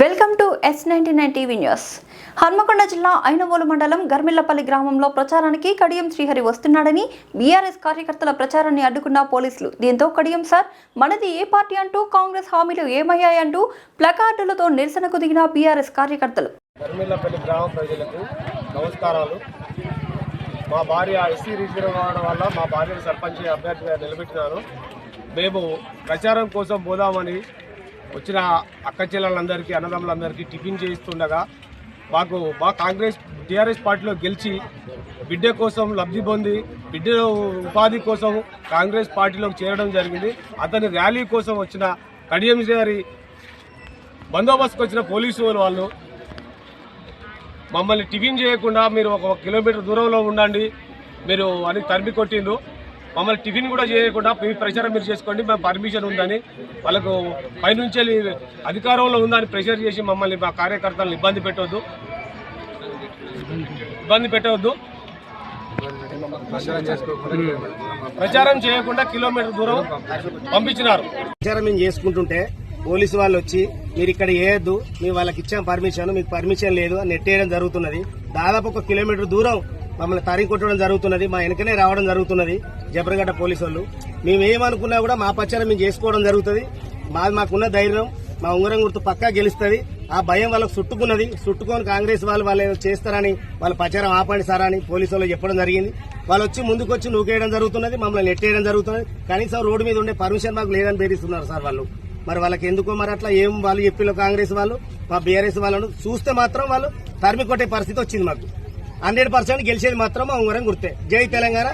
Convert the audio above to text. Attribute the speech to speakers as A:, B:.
A: Welcome to S ninety nine TV news. Hanamkonda జిల్లా ఐనవోలు మండలం గర్మిల్లపల్లి గ్రామంలో ప్రచారానికి కడియం శ్రీహరి వస్తున్నాడని బీఆర్ఎస్ కార్యకర్తల ప్రచారాన్ని అడ్డుకున్న పోలీసులు. దీంతో కడియం సార్ మనది ఏ పార్టీ అంటూ కాంగ్రెస్ హామీలు ఏమయ్యాయంటూ ప్లకార్డులతో నిరసనకు దిగిన బీఆర్ఎస్ కార్యకర్తలు.
B: గర్మిల్లపల్లి గ్రామ ప్రజలకు నమస్కారాలు. మా భార్య ఎస్సీ రిజర్వ్ కావడం వల్ల మా భార్యను సర్పంచ్ అభ్యర్థిగా నిలబెట్టినాను. మేము ప్రచారం కోసం పోదామని వచ్చిన అక్క చెల్లెలందరికీ అన్నదమ్ములందరికీ టిఫిన్ చేయిస్తుండగా మాకు మా కాంగ్రెస్ టీఆర్ఎస్ పార్టీలో గెలిచి బిడ్డ కోసం లబ్ధి పొంది బిడ్డ ఉపాధి కోసం కాంగ్రెస్ పార్టీలోకి చేరడం జరిగింది. అతని ర్యాలీ కోసం వచ్చిన కడియం గారి బందోబస్తుకు వచ్చిన పోలీసు వాళ్ళు మమ్మల్ని టిఫిన్ చేయకుండా మీరు ఒక కిలోమీటర్ దూరంలో ఉండండి మీరు అని తరిమి కొట్టిండ్రు. మమ్మల్ని టిఫిన్ కూడా చేయకుండా మీ ప్రచారం మీరు చేసుకోండి మేము పర్మిషన్ ఉందని వాళ్ళకు పైనుంచి అధికారంలో ఉందని ప్రెషర్ చేసి మమ్మల్ని మా కార్యకర్తలను ఇబ్బంది పెట్టవద్దు ఇబ్బంది పెట్టవద్దు ప్రచారం చేయకుండా కిలోమీటర్ దూరం పంపించినారు.
C: ప్రచారం మేము చేసుకుంటుంటే పోలీసు వాళ్ళు వచ్చి మీరు ఇక్కడ వేయద్దు మేము వాళ్ళకి ఇచ్చాం పర్మిషన్ మీకు పర్మిషన్ లేదు అని నెట్టేయడం జరుగుతున్నది. దాదాపు ఒక కిలోమీటర్ దూరం మమ్మల్ని తరిగి కొట్టడం జరుగుతున్నది మా వెనకనే రావడం జరుగుతున్నది. జబరగడ్డ పోలీసు వాళ్ళు మేము ఏమనుకున్నా కూడా మా ప్రచారం మేము చేసుకోవడం జరుగుతుంది. మాది మాకున్న ధైర్యం మా ఉంగరం గుర్తు పక్కా గెలుస్తుంది. ఆ భయం వాళ్ళకు చుట్టుకున్నది. చుట్టుకొని కాంగ్రెస్ వాళ్ళు వాళ్ళు ఏదో చేస్తారని వాళ్ళ ప్రచారం ఆపండి సార్ అని పోలీసు వాళ్ళు చెప్పడం జరిగింది. వాళ్ళు వచ్చి ముందుకొచ్చి నూకేయడం జరుగుతున్నది మమ్మల్ని నెట్టేయడం జరుగుతున్నది. కనీసం రోడ్డు మీద ఉండే పర్మిషన్ మాకు లేదని బెదిరిస్తున్నారు సార్ వాళ్ళు. మరి వాళ్ళకి ఎందుకో మరి అట్లా ఏం వాళ్ళు చెప్పిలో కాంగ్రెస్ వాళ్ళు మా బీఆర్ఎస్ వాళ్ళను? చూస్తే మాత్రం వాళ్ళు తరిమి కొట్టే పరిస్థితి వచ్చింది మాకు. హండ్రెడ్ పర్సెంట్ గెలిచేది మాత్రం మా ఉంగరం గుర్తే. జై తెలంగాణ.